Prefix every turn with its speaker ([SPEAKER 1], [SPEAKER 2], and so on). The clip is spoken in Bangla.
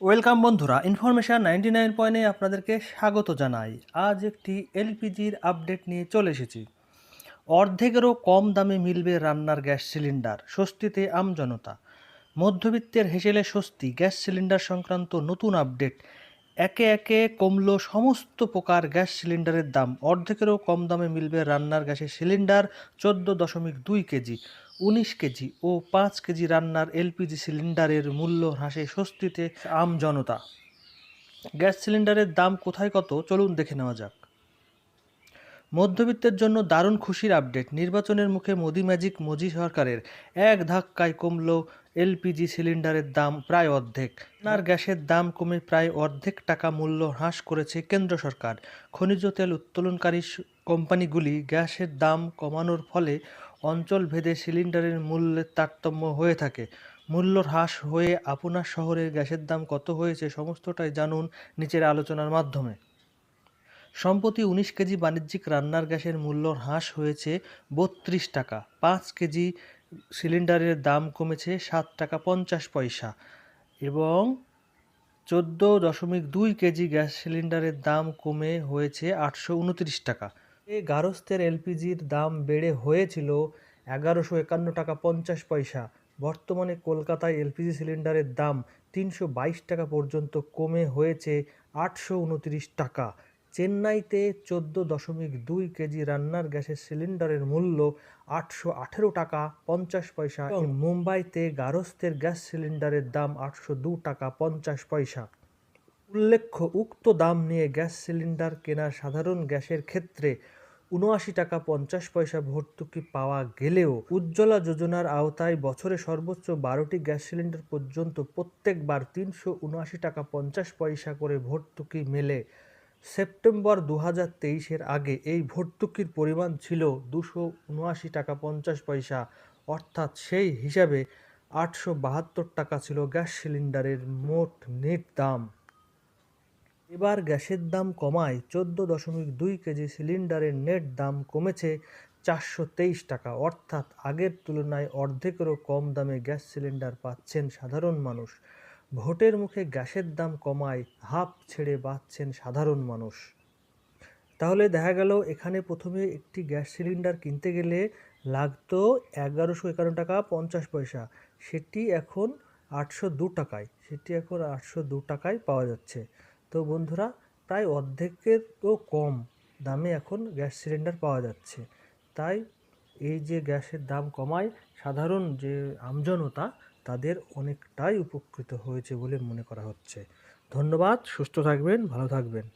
[SPEAKER 1] ওয়েলকাম বন্ধুরা, ইনফরমেশন নাইনটি নাইন পয়েন্টে আপনাদেরকে স্বাগত জানাই। আজ একটি এলপিজির আপডেট নিয়ে চলে এসেছি। অর্ধেকেরও কম দামে মিলবে রান্নার গ্যাস সিলিন্ডার, স্বস্তিতে আমজনতা। মধ্যবিত্তের হেসেলে স্বস্তি, গ্যাস সিলিন্ডার সংক্রান্ত নতুন আপডেট একে একে কমলো সমস্ত প্রকার গ্যাস সিলিন্ডারের দাম। অর্ধেকেরও কম দামে মিলবে রান্নার গ্যাসের সিলিন্ডার, চোদ্দ দশমিক দুই কেজি, উনিশ কেজি ও পাঁচ কেজি রান্নার এলপিজি সিলিন্ডারের মূল্য হ্রাসে স্বস্তিতে আম জনতা। গ্যাস সিলিন্ডারের দাম কোথায় কত? চলুন দেখে নেওয়া যাক। মধ্যবিত্তের জন্য দারুণ খুশির আপডেট। নির্বাচনের মুখে মোদি ম্যাজিক, মোদি সরকারের। এক ধাক্কায় কমল এলপিজি সিলিন্ডারের দাম প্রায় অর্ধেক। আর গ্যাসের দাম কমে প্রায় অর্ধেক টাকা মূল্য হ্রাস করেছে কেন্দ্র সরকার। খনিজ তেল উত্তোলনকারী কোম্পানিগুলি গ্যাসের দাম কমানোর ফলে অঞ্চল ভেদে সিলিন্ডারের মূল্যের তারতম্য হয়ে থাকে। মূল্য হ্রাস হয়ে আপনার শহরের গ্যাসের দাম কত হয়েছে সমস্তটাই জানুন নিচের আলোচনার মাধ্যমে। সম্প্রতি উনিশ কেজি বাণিজ্যিক রান্নার গ্যাসের মূল্য হ্রাস হয়েছে বত্রিশ টাকা, পাঁচ কেজি সিলিন্ডারের দাম কমেছে সাত টাকা পঞ্চাশ পয়সা এবং চোদ্দ দশমিক দুই কেজি গ্যাস সিলিন্ডারের দাম কমে হয়েছে আটশো উনত্রিশ টাকা। এই গারস্থের এলপিজির দাম বেড়ে হয়েছিল এগারোশো একান্ন টাকা পঞ্চাশ পয়সা। বর্তমানে কলকাতায় এলপিজি সিলিন্ডারের দাম তিনশো বাইশ টাকা পর্যন্ত কমে হয়েছে আটশো উনত্রিশ টাকা। চেন্নাইতে চোদ্দ দশমিক দুই কেজি রান্নার গ্যাসের সিলিন্ডারের মূল্য আটশো আঠেরো টাকা পঞ্চাশ পয়সা এবং মুম্বাইতে গারস্থের গ্যাস সিলিন্ডারের দাম আটশো দু টাকা পঞ্চাশ পয়সা। উল্লেখ্য উক্ত দাম নিয়ে গ্যাস সিলিন্ডার কেনা সাধারণ গ্যাসের ক্ষেত্রে উনআশি টাকা পঞ্চাশ পয়সা ভর্তুকি পাওয়া গেলেও উজ্জ্বলা যোজনার আওতায় বছরে সর্বোচ্চ বারোটি গ্যাস সিলিন্ডার পর্যন্ত প্রত্যেকবার তিনশো উনআশি টাকা পঞ্চাশ পয়সা করে ভর্তুকি মেলে। সেপ্টেম্বর দু হাজার তেইশের আগে এই ভর্তুকির পরিমাণ ছিল দুশো উনআশি টাকা পঞ্চাশ পয়সা। অর্থাৎ সেই হিসাবে আটশো বাহাত্তর টাকা ছিল গ্যাস সিলিন্ডারের মোট নেট দাম। এবার গ্যাসের দাম কমায় চোদ্দ দশমিক দুই কেজি সিলিন্ডারের নেট দাম কমেছে চারশো তেইশ টাকা। অর্থাৎ আগের তুলনায় অর্ধেকেরও কম দামে গ্যাস সিলিন্ডার পাচ্ছেন সাধারণ মানুষ। ভোটের মুখে গ্যাসের দাম কমায়, হাফ ছেড়ে বাঁচছেন সাধারণ মানুষ। তাহলে দেখা গেল এখানে প্রথমে একটি গ্যাস সিলিন্ডার কিনতে গেলে লাগতো এগারোশো একান্ন টাকা পঞ্চাশ পয়সা। সেটি এখন আটশো দু টাকায়, সেটি এখন আটশো দু টাকায় পাওয়া যাচ্ছে। তো বন্ধুরা, প্রায় অর্ধেকেরও কম দামে এখন গ্যাস সিলিন্ডার পাওয়া যাচ্ছে। তাই এই যে গ্যাসের দাম কমায়, সাধারণ যে আমজনতা তাদের অনেকটাই উপকৃত হয়েছে বলে মনে করা হচ্ছে। ধন্যবাদ সুস্থ থাকবেন ভালো থাকবেন।